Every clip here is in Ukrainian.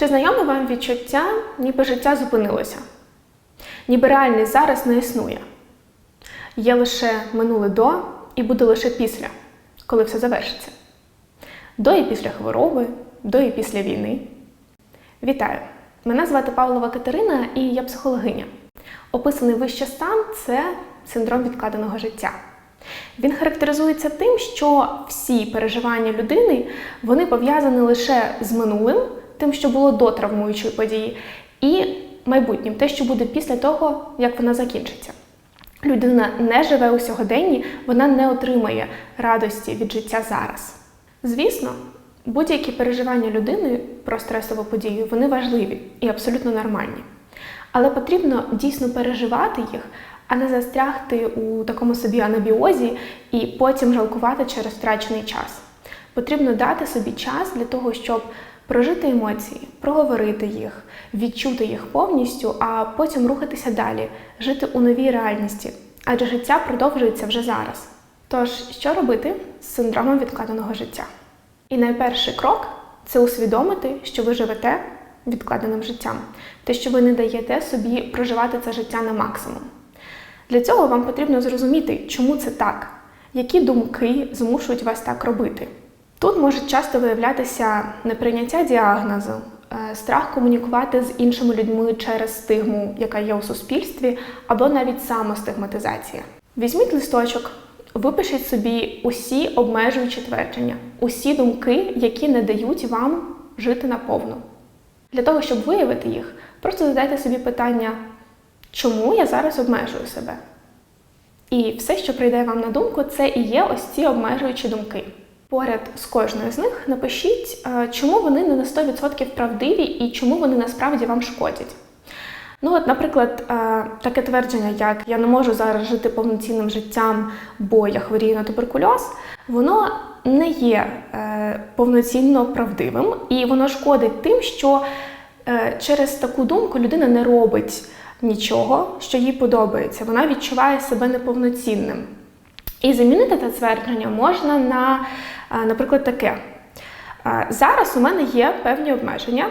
Чи знайоме вам відчуття, ніби життя зупинилося? Ніби реальність зараз не існує. Є лише минуле до і буде лише після, коли все завершиться. До і після хвороби, до і після війни. Вітаю! Мене звати Павлова Катерина і я психологиня. Описаний вище стан це синдром відкладеного життя. Він характеризується тим, що всі переживання людини вони пов'язані лише з минулим, тим, що було до травмуючої події, і майбутнім, те, що буде після того, як вона закінчиться. Людина не живе у сьогоденні, вона не отримає радості від життя зараз. Звісно, будь-які переживання людини про стресову подію вони важливі і абсолютно нормальні. Але потрібно дійсно переживати їх, а не застрягти у такому собі анабіозі і потім жалкувати через втрачений час. Потрібно дати собі час для того, щоб прожити емоції, проговорити їх, відчути їх повністю, а потім рухатися далі, жити у новій реальності. Адже життя продовжується вже зараз. Тож, що робити з синдромом відкладеного життя? І найперший крок це усвідомити, що ви живете відкладеним життям, те, що ви не даєте собі проживати це життя на максимум. Для цього вам потрібно зрозуміти, чому це так, які думки змушують вас так робити. Тут може часто виявлятися неприйняття діагнозу, е, страх комунікувати з іншими людьми через стигму, яка є у суспільстві, або навіть самостигматизація. Візьміть листочок, випишіть собі усі обмежуючі твердження, усі думки, які не дають вам жити наповну. Для того, щоб виявити їх, просто задайте собі питання, чому я зараз обмежую себе? І все, що прийде вам на думку, це і є ось ці обмежуючі думки. Поряд з кожною з них напишіть, е, чому вони не на 100% правдиві і чому вони насправді вам шкодять. Ну, от, наприклад, е, таке твердження, як я не можу зараз жити повноцінним життям, бо я хворію на туберкульоз, воно не є е, повноцінно правдивим, і воно шкодить тим, що через таку думку людина не робить нічого, що їй подобається. Вона відчуває себе неповноцінним. І замінити це твердження можна на, наприклад, таке. Зараз у мене є певні обмеження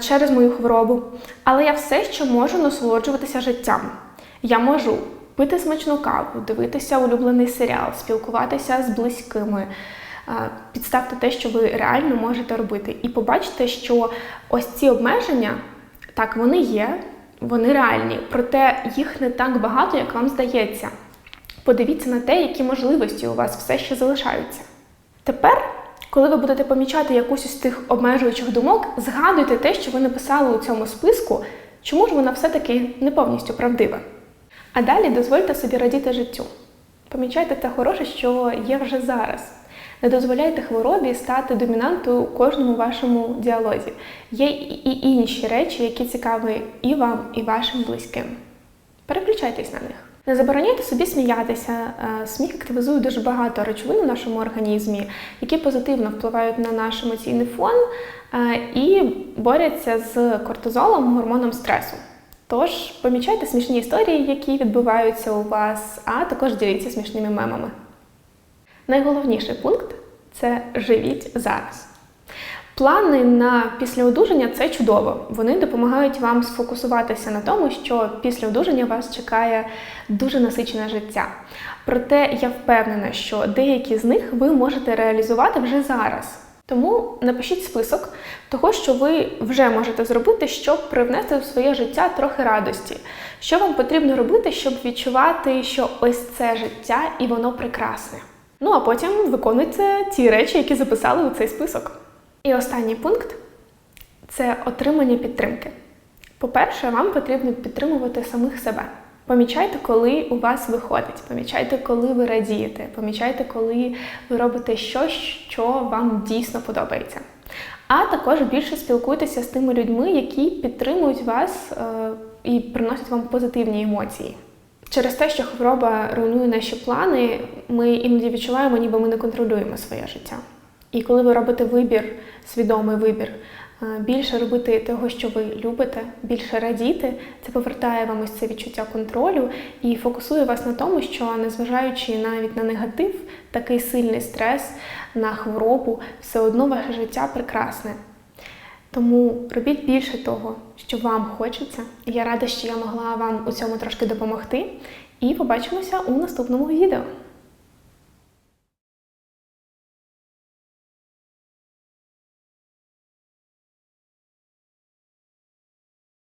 через мою хворобу, але я все ще можу насолоджуватися життям. Я можу пити смачну каву, дивитися улюблений серіал, спілкуватися з близькими, підставте те, що ви реально можете робити. І побачите, що ось ці обмеження, так, вони є, вони реальні, проте їх не так багато, як вам здається. Подивіться на те, які можливості у вас все ще залишаються. Тепер, коли ви будете помічати якусь із тих обмежуючих думок, згадуйте те, що ви написали у цьому списку, чому ж вона все-таки не повністю правдива. А далі дозвольте собі радіти життю. Помічайте те хороше, що є вже зараз. Не дозволяйте хворобі стати домінантою у кожному вашому діалозі. Є і інші речі, які цікаві і вам, і вашим близьким. Переключайтесь на них. Не забороняйте собі сміятися. Сміх активізує дуже багато речовин у нашому організмі, які позитивно впливають на наш емоційний фон і борються з кортизолом, гормоном стресу. Тож помічайте смішні історії, які відбуваються у вас, а також діліться смішними мемами. Найголовніший пункт це живіть зараз. Плани на після одужання це чудово. Вони допомагають вам сфокусуватися на тому, що після одужання вас чекає дуже насичене життя. Проте я впевнена, що деякі з них ви можете реалізувати вже зараз. Тому напишіть список того, що ви вже можете зробити, щоб привнести в своє життя трохи радості. Що вам потрібно робити, щоб відчувати, що ось це життя і воно прекрасне. Ну а потім виконуйте ті речі, які записали у цей список. І останній пункт це отримання підтримки. По-перше, вам потрібно підтримувати самих себе. Помічайте, коли у вас виходить, помічайте, коли ви радієте, помічайте, коли ви робите щось, що вам дійсно подобається. А також більше спілкуйтеся з тими людьми, які підтримують вас е і приносять вам позитивні емоції. Через те, що хвороба руйнує наші плани, ми іноді відчуваємо, ніби ми не контролюємо своє життя. І коли ви робите вибір, свідомий вибір, більше робити того, що ви любите, більше радіти, це повертає вам ось це відчуття контролю і фокусує вас на тому, що незважаючи навіть на негатив, такий сильний стрес, на хворобу, все одно ваше життя прекрасне. Тому робіть більше того, що вам хочеться. Я рада, що я могла вам у цьому трошки допомогти. І побачимося у наступному відео.